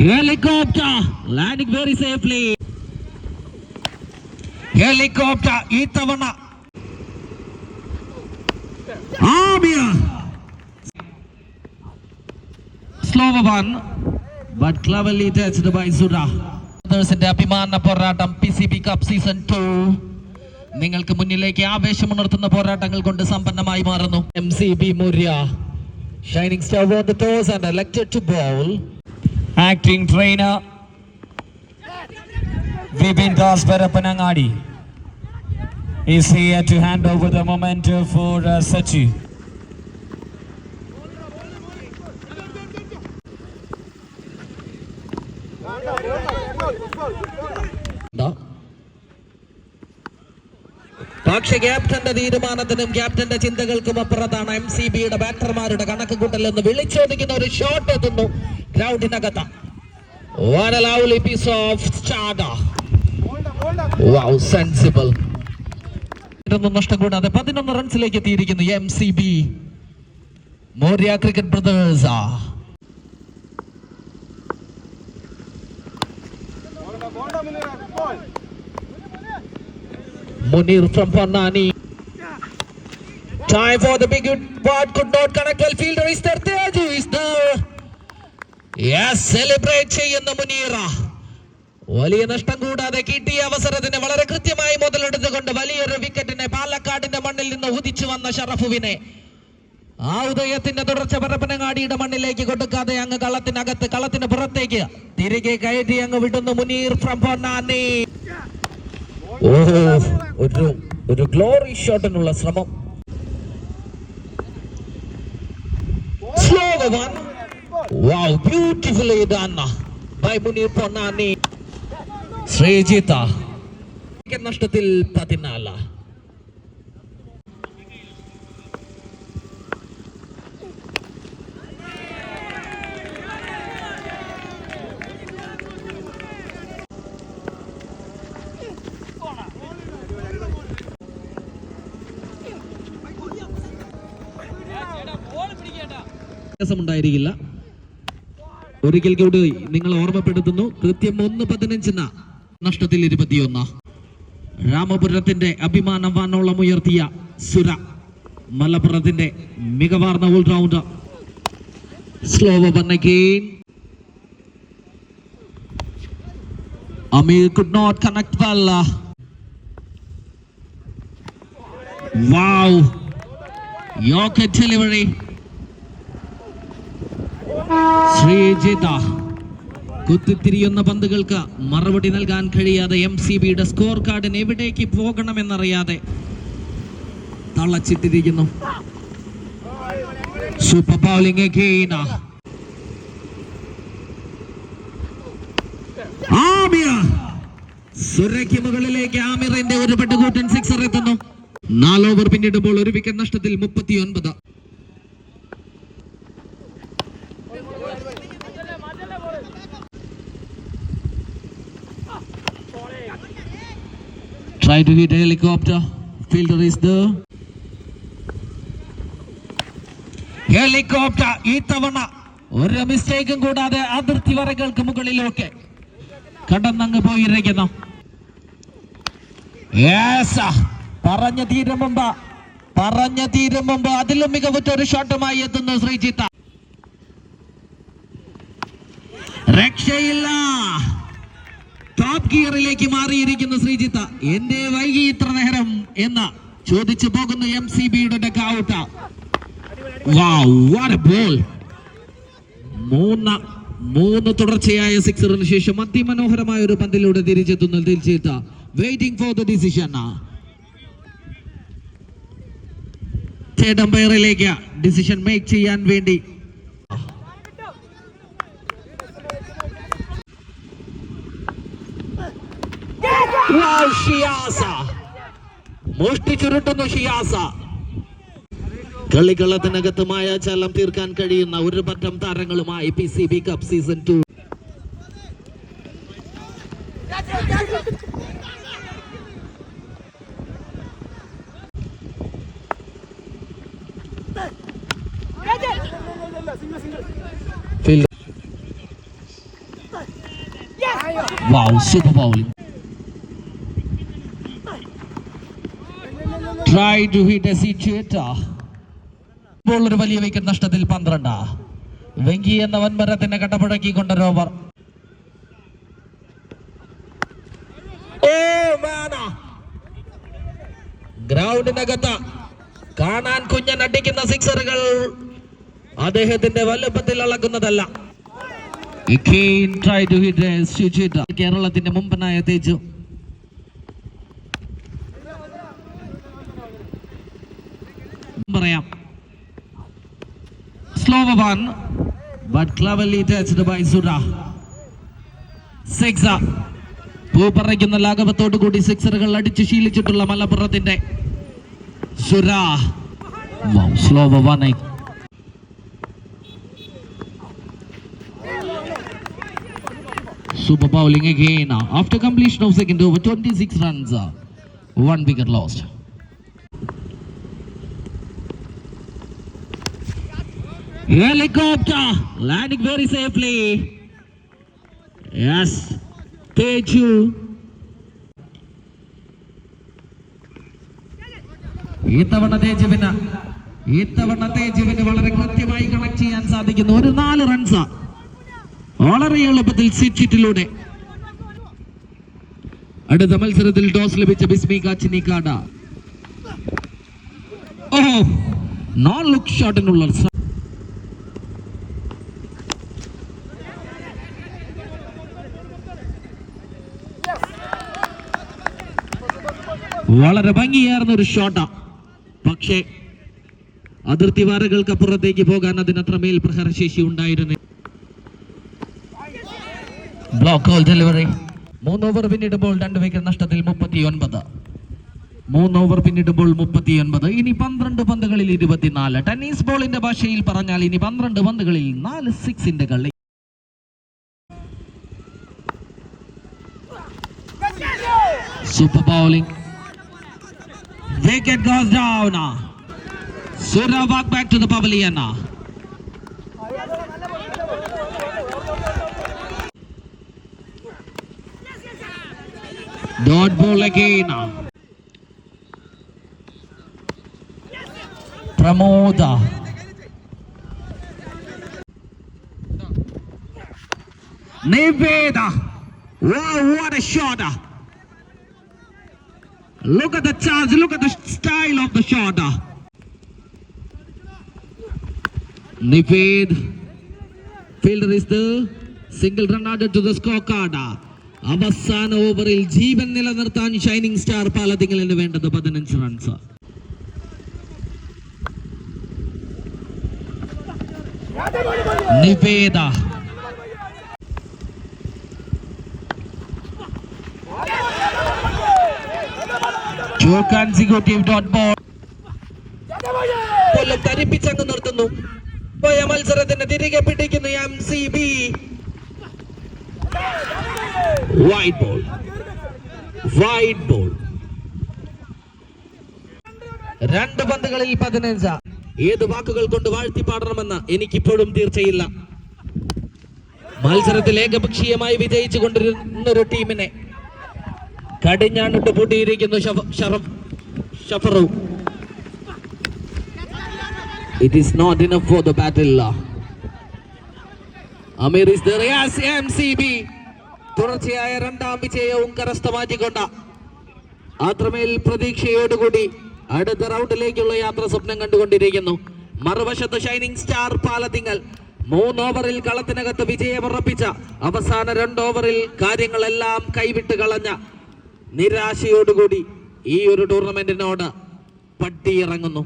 Helicopter. Landing very safely. Helicopter ഇത്തവണ Amiya slow one but cleverly touched by Zura. ബ്രദേഴ്സിന്റെ അഭിമാന പോരാട്ടം P C B cup season two നിങ്ങൾക്ക് മുന്നിലേക്ക് ആവേശമുണർത്തുന്ന പോരാട്ടങ്ങൾ കൊണ്ട് സമ്പന്നമായി മാറുന്നു. M C B മുര്യ shining star on the toss and elected to bowl acting trainer Vipin Das Parappanangadi is here to hand over the momentum for uh. പക്ഷെ ക്യാപ്റ്റന്റെ തീരുമാനത്തിനും ക്യാപ്റ്റന്റെ ചിന്തകൾക്കും അപ്പുറത്താണ് M C ബിയുടെ ബാറ്റർമാരുടെ കണക്ക് കൂട്ടൽ എന്ന് വിളിച്ചോദിക്കുന്ന ഒരു ഷോട്ട് എത്തുന്നു ഗ്രൗണ്ടിനകത്ത് What a lovely piece of starter. Wow, sensible. ഇതൊന്നും നഷ്ടം കൂടാതെ പതിനൊന്ന് റൺസിലേക്ക് എത്തിയിരിക്കുന്നു M C B മോര്യ cricket brothers Munir from Panani. Time for the big hit, but could not connect well. Fielder is there. Teju is there. Celebrate ചെയ്യുന്ന മുനീറ. വലിയ നഷ്ടം കൂടാതെ കിട്ടിയ അവസരത്തിന് വളരെ കൃത്യമായി മുതലെടുത്തുകൊണ്ട് വലിയൊരു വിക്കറ്റിനെ പാലക്കാടിന്റെ മണ്ണിൽ നിന്ന് ഉദിച്ചു വന്ന ഷറഫുവിനെ. ആ ഉദയത്തിന്റെ തുടർച്ച പരപ്പനങ്ങാടിയുടെ മണ്ണിലേക്ക് കൊടുക്കാതെ അങ്ങ് കളത്തിനകത്ത് കളത്തിന് പുറത്തേക്ക് തിരികെ കയറ്റി അങ്ങ് വിടുന്നു മുനീർ ഫ്രം ഒരു ഒരു ഗ്ലോറി ഷോട്ടിനുള്ള ശ്രമം. വൗ ബ്യൂട്ടിഫുൾ ഡൺ ബൈബുനി പൊന്നാനി ശ്രീജിത നഷ്ടത്തിൽ പതിനാല് വ്യത്യാസമുണ്ടായിരിക്കില്ല ഒരിക്കൽ കൂടി നിങ്ങൾ ഓർമ്മപ്പെടുത്തുന്നു. കൃത്യം ഒന്ന് പതിനഞ്ചിന് നഷ്ടത്തിൽ ഇരുപത്തിയൊന്ന്. രാമപുരത്തിന്റെ അഭിമാനം വാനോളം ഉയർത്തിയ സുര. മലപ്പുറത്തിന്റെ മികവാർന്ന allrounder slow again. Ameer could not connect well. Wow delivery. ശ്രീജിത കുത്തിത്തിരിയുന്ന പന്തുകൾക്ക് മറുപടി നൽകാൻ കഴിയാതെ എം സി ബിയുടെ സ്കോർ കാർഡിന് എവിടേക്ക് പോകണമെന്നറിയാതെ തളച്ചിട്ടിരിക്കുന്നു. സൂപ്പർ ബൗളിംഗ് സുരയ്ക്ക് മുകളിലേക്ക് ആമിറിന്റെ ഒരു പെട്ടുകൂട്ടൻ സിക്സർ എത്തുന്നു. നാലോവർ പിന്നിടുമ്പോൾ ഒരു വിക്കറ്റ് നഷ്ടത്തിൽ മുപ്പത്തി Try to hit helicopter. Fielder is there. Helicopter ഈ തവണ ഒരു മിസ്റ്റേക്കും കൂടാതെ അതിർത്തി വരകൾക്ക് മുകളിലൊക്കെ കടന്നങ്ങ് പോയിരിക്കുന്നു. പറഞ്ഞ തീരം മുമ്പ് പറഞ്ഞ തീരം മുമ്പ് അതിലും മികവുറ്റ ഒരു ഷോട്ടുമായി എത്തുന്നു ശ്രീജിത്ത രക്ഷയില്ല ടോപ്പ് ഗിയറിലേക്ക് മാറിയിരിക്കുന്നു ശ്രീജിത്ത എന്റെ വൈകി ഇത്ര നേരം എന്ന് ചോദിച്ചു പോകുന്നു എം സി ബിയുടെ ഔട്ട് ബോൾ മൂന്ന് മൂന്ന് തുടർച്ചയായ സിക്സറിന് ശേഷം അതിമനോഹരമായ ഒരു പന്തിലൂടെ തിരിച്ചെത്തുന്നു തിരിച്ചെത്ത വെയിറ്റിംഗ് ഫോർ ദ ഡിസിഷൻ ചേട്ടമ്പയറിലേക്ക് ഡിസിഷൻ മേക്ക് ചെയ്യാൻ വേണ്ടി Wow, ഷിയാസ മുഷ്ടി ചുരുട്ടുന്നു ഷിയാസ. കളികളത്തിനകത്ത് ചലം തീർക്കാൻ കഴിയുന്ന ഒരു പറ്റം താരങ്ങളുമായി P C B cup season two Wow, super bowling. Try to hit a സിറ്റുവേറ്റ ഇപ്പോൾ ഒരു വലിയ വിക്കറ്റ് നഷ്ടത്തിൽ പന്ത്രണ്ട്. വെങ്കി എന്ന വൻമരത്തിനെ കട്ടപ്പുഴക്കിക്കൊണ്ട് ഓവർ ഗ്രൗണ്ടിനകത്ത് കാണാൻ കുഞ്ഞൻ അടിക്കുന്ന സിക്സറുകൾ അദ്ദേഹത്തിന്റെ വലുപ്പത്തിൽ അളക്കുന്നതല്ല. കേരളത്തിന്റെ മുമ്പനായ തേജു. പറയാം. Slower one but cleverly touched by Sura. Six. പൂപ്പറയ്ക്കുന്ന ലാഘവത്തോടു കൂടി സിക്സറുകൾ അടിച്ച് ശീലിച്ചിട്ടുള്ള മലപ്പുറത്തിന്റെ super slow one Super bowling again. After completion of second over, 26 runs, uh, lost. Helicopter landing very safely. Yes, Teju. ഇത്തവണ തേജുവിന് ഇത്തവണ തേജുവിന് വളരെ കൃത്യമായി കണക്ട് ചെയ്യാൻ സാധിക്കുന്നു ഒരു നാല് റൺസ് വളരെ എളുപ്പത്തിൽ സിറ്റിലൂടെ അടുത്ത മത്സരത്തിൽ ടോസ് ലഭിച്ച ബിസ്മി കാച്ചിനിക്കാട ഓ നോൺ ലുക്ക് ഷോട്ടിനുള്ള വളരെ ഭംഗിയായിരുന്ന ഒരു ഷോട്ടാണ് പക്ഷേ അതിർത്തി വാരകൾക്കപ്പുറത്തേക്ക് പോകാൻ അതിനത്രമേൽ പ്രഹരശേഷി ഉണ്ടായിരുന്നു ബ്ലോക്ക് ഹോൾ ഡെലിവറി മൂന്ന് ഓവർ പിന്നിടുമ്പോൾ രണ്ട് വിക്കറ്റ് നഷ്ടത്തിൽ മുപ്പത്തി ഒൻപത് മൂന്ന് ഓവർ പിന്നിടുമ്പോൾ മുപ്പത്തി ഒൻപത് ഇനി പന്ത്രണ്ട് പന്തുകളിൽ ഇരുപത്തിനാല്. ടെന്നീസ് ബോളിന്റെ ഭാഷയിൽ പറഞ്ഞാൽ ഇനി പന്ത്രണ്ട് പന്തുകളിൽ നാല് സിക്സിന്റെ കളി. Super bowling Wicket goes down. Surya walk back to the pavilion. Dot ball again. Pramoda. Neveda. Wow, what a shot. Look at the charge, look at the style of the shot. Nived. Fielder is the single run added to the scorecard. അവസാന ഓവറിൽ ജീവൻ നിലനിർത്താൻ shining star പാലത്തിങ്ങലിന് വേണ്ടത് പതിനഞ്ച് runs Niveda Two consecutive dot ball. കൊല്ലം തരിപ്പിച്ചങ്ങ് നിർത്തുന്നു. പോയ മത്സരത്തിന് തിരികെ പിടിക്കുന്നു M C B. Wide ball wide ball രണ്ട് പന്തുകളിൽ പതിനഞ്ച്. ഏത് വാക്കുകൾ കൊണ്ട് വാഴ്ത്തി പാടണമെന്ന് എനിക്കിപ്പോഴും തീർച്ചയില്ല. മത്സരത്തിൽ ഏകപക്ഷീയമായി വിജയിച്ചു കൊണ്ടിരുന്ന ഒരു ടീമിനെ കടിഞ്ഞാണിട്ട് പൂട്ടിയിരിക്കുന്നു ഷഫറു. It is not enough for the battle Ameer is the Riyas M C B തുടർച്ചയായ രണ്ടാം വിജയവും കരസ്ഥമാക്കിക്കൊണ്ട അത്രമേൽ പ്രതീക്ഷയോടുകൂടി അടുത്ത റൗണ്ടിലേക്കുള്ള യാത്ര സ്വപ്നം കണ്ടുകൊണ്ടിരിക്കുന്നു. മറുവശത്ത് ഷൈനിങ് സ്റ്റാർ പാലത്തിങ്ങൽ മൂന്ന് ഓവറിൽ കളത്തിനകത്ത് വിജയമുറപ്പിച്ച അവസാന രണ്ട് ഓവറിൽ കാര്യങ്ങളെല്ലാം കൈവിട്ട് കളഞ്ഞ നിരാശയോടുകൂടി ഈ ഒരു ടൂർണമെന്റിനോട് പട്ടിയിറങ്ങുന്നു.